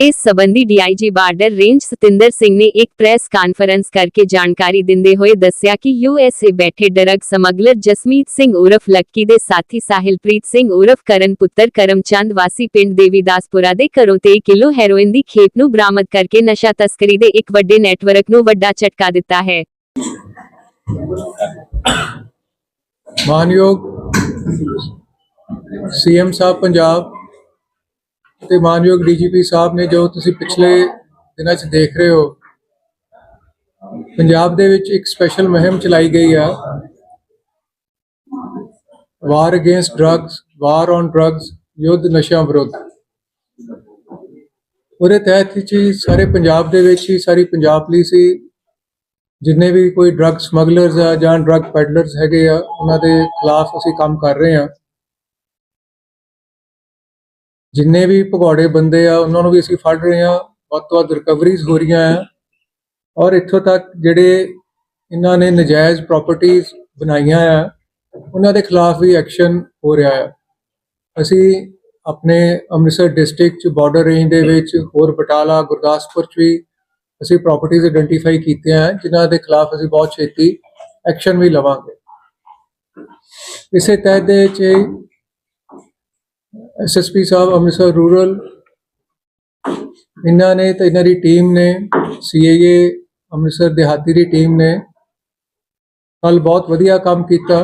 ਇਸ ਸਬੰਧੀ DIG border range Satinder Singh ਨੇ ਇੱਕ ਪ੍ਰੈਸ ਕਾਨਫਰੰਸ ਕਰਕੇ ਜਾਣਕਾਰੀ ਦਿੰਦੇ ਹੋਏ ਦੱਸਿਆ ਕਿ ਯੂਐਸਏ ਬੈਠੇ ਡਰੱਗ ਸਮਗਲਰ ਜਸਮੀਤ ਸਿੰਘ ਉਰਫ ਲੱਕੀ ਦੇ ਸਾਥੀ ਸਾਹਿਲਪ੍ਰੀਤ ਸਿੰਘ ਉਰਫ ਕਰਨ ਪੁੱਤਰ ਕਰਮਚੰਦ ਵਾਸੀ ਪਿੰਡ ਦੇਵੀਦਾਸਪੁਰਾ ਦੇ ਘਰੋਂ 23 ਕਿਲੋ ਹੈਰੋਇਨ ਦੀ ਖੇਪ ਨੂੰ ਬਰਾਮਦ ਕਰਕੇ ਨਸ਼ਾ ਤਸਕਰੀ ਦੇ ਇੱਕ ਵੱਡੇ ਨੈਟਵਰਕ ਨੂੰ ਵੱਡਾ ਝਟਕਾ ਦਿੱਤਾ ਹੈ ਮਾਨਯੋਗ ਸੀਐਮ ਸਾਹਿਬ ਪੰਜਾਬ ਤੇ ਮਾਨਯੋਗ ਡੀਜੀਪੀ ਸਾਹਿਬ ਨੇ ਜੋ ਤੁਸੀਂ ਪਿਛਲੇ ਦਿਨਾਂ 'ਚ ਦੇਖ ਰਹੇ ਹੋ, ਪੰਜਾਬ ਦੇ ਵਿੱਚ ਇੱਕ ਸਪੈਸ਼ਲ ਮੁਹਿੰਮ ਚਲਾਈ ਗਈ ਆ। War against drugs war on drugs ਯੁੱਧ ਨਸ਼ਿਆਂ ਵਿਰੁੱਧ। ਉਹਦੇ ਤਹਿਤ ਹੀ ਸਾਰੇ ਪੰਜਾਬ ਦੇ ਵਿੱਚ ਹੀ ਸਾਰੀ ਪੰਜਾਬ ਪੁਲਿਸ ਹੀ ਜਿੰਨੇ ਵੀ ਕੋਈ ਡਰੱਗ ਸਮਗਲਰਸ ਆ ਜਾਂ ਡਰੱਗ ਪੈਡਲਰਸ ਹੈਗੇ ਆ, ਉਹਨਾਂ ਦੇ ਖਿਲਾਫ ਅਸੀਂ ਕੰਮ ਕਰ ਰਹੇ ਆ। ਜਿੰਨੇ ਵੀ ਭਗੌੜੇ ਬੰਦੇ ਆ, ਉਹਨਾਂ ਨੂੰ ਵੀ ਅਸੀਂ ਫੜ ਰਹੇ ਆ ਵੱਧ ਤੋਂ ਵੱਧ ਰਿਕਵਰੀਜ਼ ਹੋ ਰਹੀਆਂ ਆ। ਔਰ ਇੱਥੋਂ ਤੱਕ ਜਿਹੜੇ ਇਹਨਾਂ ਨੇ ਨਜਾਇਜ਼ ਪ੍ਰਾਪਰਟੀਆਂ ਬਣਾਈਆਂ ਆ, ਉਹਨਾਂ ਦੇ ਖਿਲਾਫ ਵੀ ਐਕਸ਼ਨ ਹੋ ਰਿਹਾ ਆ। ਅਸੀਂ ਆਪਣੇ ਅੰਮ੍ਰਿਤਸਰ ਡਿਸਟ੍ਰਿਕਟ ਚ ਬਾਰਡਰ ਰੇਂਜ ਦੇ ਵਿੱਚ ਹੋਰ ਬਟਾਲਾ, ਗੁਰਦਾਸਪੁਰ ਚ ਵੀ ਅਸੀਂ ਪ੍ਰਾਪਰਟੀਆਂ ਆਇਡੈਂਟੀਫਾਈ ਕੀਤੀਆਂ ਹੈ ਜਿਨ੍ਹਾਂ ਦੇ ਖਿਲਾਫ ਅਸੀਂ ਬਹੁਤ ਛੇਤੀ ਐਕਸ਼ਨ ਵੀ ਲਵਾਂਗੇ। ਇਸੇ ਤਹਿਤ ਦੇ ਵਿੱਚ ਐਸਐਸਪੀ ਸਾਹਿਬ, ਅੰਮ੍ਰਿਤਸਰ ਰੂਰਲ। ਇਹਨਾਂ ਨੇ ਤੇ ਇਹਨਾਂ ਦੀ ਟੀਮ ਨੇ ਸੀਏਏ ਅੰਮ੍ਰਿਤਸਰ ਦਿਹਾਤੀ ਦੀ ਟੀਮ ਨੇ ਕੱਲ ਬਹੁਤ ਵਧੀਆ ਕੰਮ ਕੀਤਾ।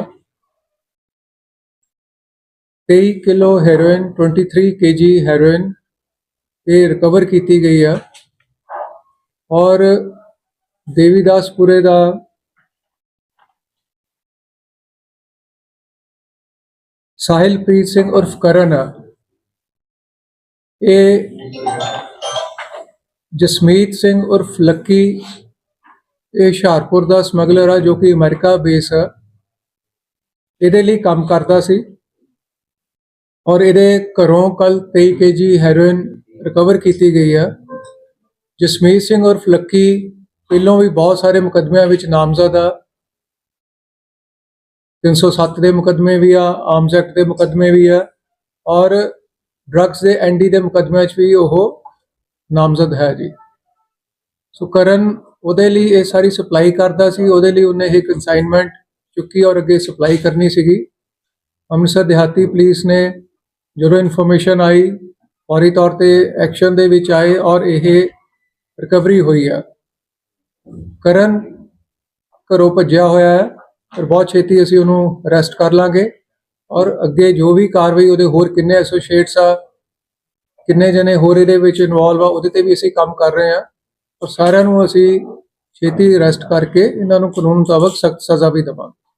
23 ਕਿਲੋ ਹੈਰੋਇਨ 23 ਕੇਜੀ ਹੈਰੋਇਨ ਇਹ ਰਿਕਵਰ ਕੀਤੀ ਗਈ ਆ। ਔਰ ਦੇਵੀਦਾਸਪੁਰੇ ਦਾ ਸਾਹਿਲਪ੍ਰੀਤ ਸਿੰਘ ਉਰਫ ਕਰਨ ਆ। ਇਹ ਜਸਮੀਤ ਸਿੰਘ ਉਰਫ ਲੱਕੀ, ਇਹ ਹੁਸ਼ਿਆਰਪੁਰ ਦਾ ਸਮਗਲਰ ਆ ਜੋ ਕਿ ਅਮਰੀਕਾ ਬੇਸ ਆ। ਇਹਦੇ ਲਈ ਕੰਮ ਕਰਦਾ ਸੀ ਔਰ ਇਹਦੇ ਘਰੋਂ ਕੱਲ 23 ਕੇਜੀ ਹੈਰੋਇਨ ਰਿਕਵਰ ਕੀਤੀ ਗਈ ਆ। ਜਸਮੀਤ ਸਿੰਘ ਉਰਫ ਲੱਕੀ ਪਹਿਲੋਂ ਵੀ ਬਹੁਤ ਸਾਰੇ ਮੁਕੱਦਮਿਆਂ ਵਿੱਚ ਨਾਮਜ਼ਦ ਆ। 307 ਦੇ ਮੁਕੱਦਮੇ ਵੀ ਆ ਆਰਮਸ ਐਕਟ ਦੇ ਮੁਕੱਦਮੇ ਵੀ ਆ। ਔਰ ਡਰੱਗਸ ਦੇ ਐਨਡੀ ਦੇ ਮੁਕੱਦਮਿਆਂ 'ਚ ਵੀ ਉਹ ਨਾਮਜ਼ਦ ਹੈ ਜੀ। ਸੋ ਕਰਨ ਉਹਦੇ ਲਈ ਇਹ ਸਾਰੀ ਸਪਲਾਈ ਕਰਦਾ ਸੀ, ਉਹਦੇ ਲਈ ਉਹਨੇ ਇਹ ਕਨਸਾਈਨਮੈਂਟ ਚੁੱਕੀ ਔਰ ਅੱਗੇ ਸਪਲਾਈ ਕਰਨੀ ਸੀਗੀ। ਅੰਮ੍ਰਿਤਸਰ ਦਿਹਾਤੀ ਪੁਲਿਸ ਨੇ ਜਦੋਂ ਇਨਫੋਰਮੇਸ਼ਨ ਆਈ, ਫੌਰੀ ਤੌਰ ਤੇ ਐਕਸ਼ਨ ਦੇ ਵਿੱਚ ਆਏ ਔਰ ਇਹ ਰਿਕਵਰੀ ਹੋਈ ਆ। ਕਰਨ ਘਰੋਂ ਭੱਜਿਆ ਹੋਇਆ ਹੈ ਪਰ ਬਹੁਤ ਛੇਤੀ ਅਸੀਂ ਉਹਨੂੰ ਅਰੈਸਟ ਕਰ ਲਾਂਗੇ। ਔਰ ਅੱਗੇ ਜੋ ਵੀ ਕਾਰਵਾਈ ਉਹਦੇ ਹੋਰ ਕਿੰਨੇ ਐਸੋਸੀਏਟਸ ਆ, ਕਿੰਨੇ ਜਣੇ ਹੋਰ ਇਹਦੇ ਵਿੱਚ ਇਨਵੋਲਵ ਆ, ਉਹਦੇ ਤੇ ਵੀ ਅਸੀਂ ਕੰਮ ਕਰ ਰਹੇ ਹਾਂ ਔਰ ਸਾਰਿਆਂ ਨੂੰ ਅਸੀਂ ਛੇਤੀ ਅਰੈਸਟ ਕਰਕੇ ਇਹਨਾਂ ਨੂੰ ਕਾਨੂੰਨ ਮੁਤਾਬਕ ਸਖਤ ਸਜ਼ਾ ਵੀ ਦੇਵਾਂਗੇ।